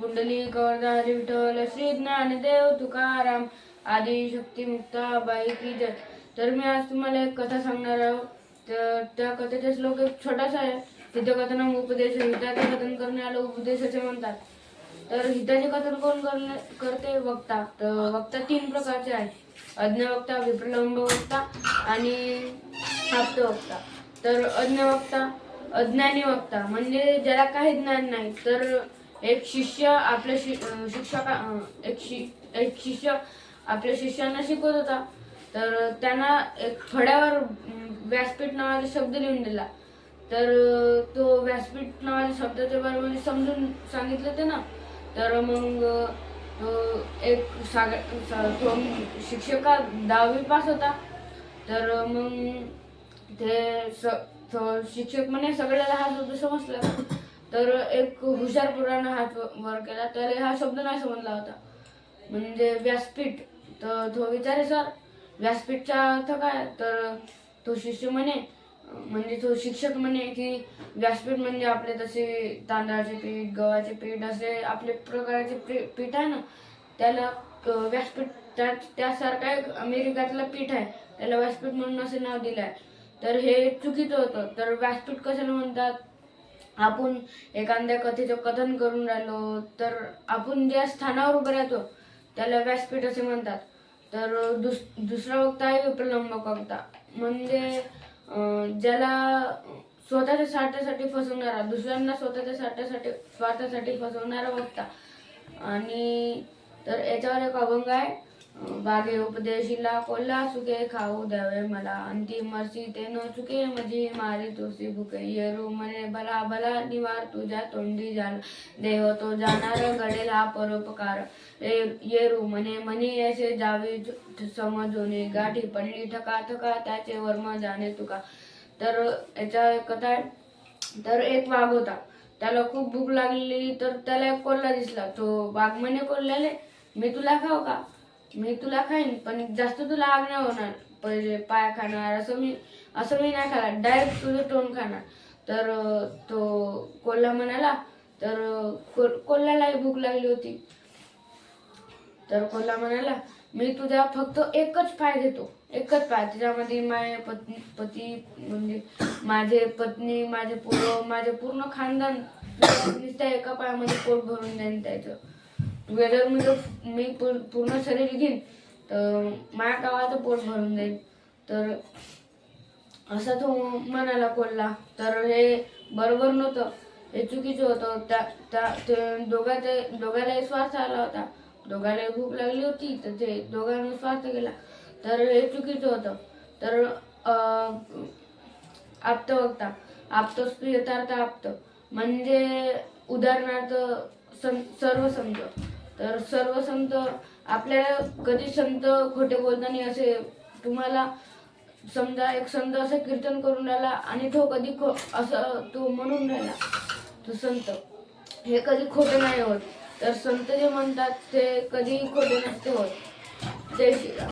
कुंडली कवरदारी विठ्ठल श्री ज्ञानदेव तुकाराम आदी शक्ती मुक्ताबाई की जय. तर मी आज तुम्हाला एक कथा सांगणार आहोत तर त्या कथेचा श्लोक एक छोटासा आहे. हितकथनम उपदेश हिताचे कथन करणे आलं उपदेशाचे म्हणतात. तर हिताचे कथन कोण करणे करते? वक्ता. तर वक्ता तीन प्रकारचे आहेत. अज्ञ वक्ता विप्रलंब वक्ता आणि आप्त वक्ता. तर अज्ञ वक्ता अज्ञानी वक्ता. म्हणजे ज्याला काही ज्ञान नाही तर एक शिष्य आपल्या शि शिक्षका एक शि एक शिष्य आपल्या शिष्यांना शिकवत होता. तर त्यांना एक फळ्यावर व्यासपीठ नावाचा शब्द लिहून दिला. तर तो व्यासपीठ नावाच्या शब्दाच्या बरोबर समजून सांगितलं ते ना. तर मग एक साग सा- तो शिक्षका दहावी पास होता. तर मग ते स शिक्षक म्हणे सगळ्याला हा शब्द समजला. तर एक हुशार पुराण हा वर केला तर हा शब्द नाही समजला होता. म्हणजे व्यासपीठ तर तो विचारे सर व्यासपीठचा अर्थ काय? तर तो शिष्य म्हणे म्हणजे तो शिक्षक म्हणे की व्यासपीठ म्हणजे आपले तसे तांदळाचे पीठ गव्हाचे पीठ असे आपले प्रकारचे पी- पीठ आहे ना त्याला व्यासपीठ त्या त्यासारखा एक अमेरिकातलं पीठ आहे. त्याला व्यासपीठ म्हणून असे नाव दिलं आहे तर हे चुकीचं होतं. तर व्यासपीठ कशाला म्हणतात? आपण एखाद्या कथेचं कथन करून राहिलो तर आपण ज्या स्थानावर उभं राहतो त्याला व्यासपीठ असे म्हणतात. तर दुस दुसरा वक्ता आहे विप्रलंब वक्ता. म्हणजे ज्याला स्वतःच्या स्वार्थासाठी फसवणारा दुसऱ्यांना स्वतःच्या स्वार्थासाठी स्वार्थासाठी फसवणारा वक्ता. आणि तर याच्यावर एक अभंग आहे. बागे उपदेशीला कोल्हा सुके खाऊ द्यावे मला. अंतिम मरसी ते न चुके मजी मारे तुसी भुके येरू म्हणे भला भला निवार तुझ्या तोंडी जाल. देव तो जाणार घडेल हा परोपकार येरू म्हणे म्हणे ऐसे जावे ज- समजूने. गाठी पडली ठका ठका त्याचे वर्म जाणे तुका. तर याच्या कथा तर एक वाघ होता. त्याला खूप भूक लागली तर त्याला एक कोल्हा दिसला. तो वाघ म्हणे कोल्ह्याले मी तुला खाऊ का? मी तुला खाईन पण जास्त तुला आग नाही होणार. पहिले पाय खाणार असं मी असं मी नाही खाणार. डायरेक्ट तुझं तोंड खाणार. तर तो कोल्हा म्हणाला तर कोल्हालाही को- भूक लागली होती. तर कोल्हा म्हणाला मी तुझा फक्त एकच पाय घेतो. एकच पाय. त्याच्यामध्ये माझे पत्नी पती म्हणजे माझे पत्नी माझे पूर्व माझे पूर्ण खानदान नुसत्या एका पायामध्ये पोट भरून देईन त्याचं. वेदर म्हणजे मी मी पूर्ण शरीर घेईन तर माझ्या गावाचं पोट भरून जाईल. तर असा तो म्हणाला कोल्हा. तर हे बरोबर नव्हतं. हे चुकीचं होतं. त्या त्या ते दोघांचे दोघांलाही स्वार्थ आला होता. दोघांलाही भूक लागली होती तर ते दोघांना स्वार्थ केला. तर हे चुकीचं होतं. तर अं, बघता आप्तोस्पी यथार्थ आप्त. म्हणजे उदाहरणार्थ सं सर्व संत. तर सर्व संत आपल्याला कधी संत खोटे बोलताना असे तुम्हाला समजा एक संत असं कीर्तन करून राहिला आणि तो कधी खो असं तो म्हणून राहिला तो संत. हे कधी खोटं नाही होत. तर संत जे म्हणतात ते कधी खोटे नसते होत. ते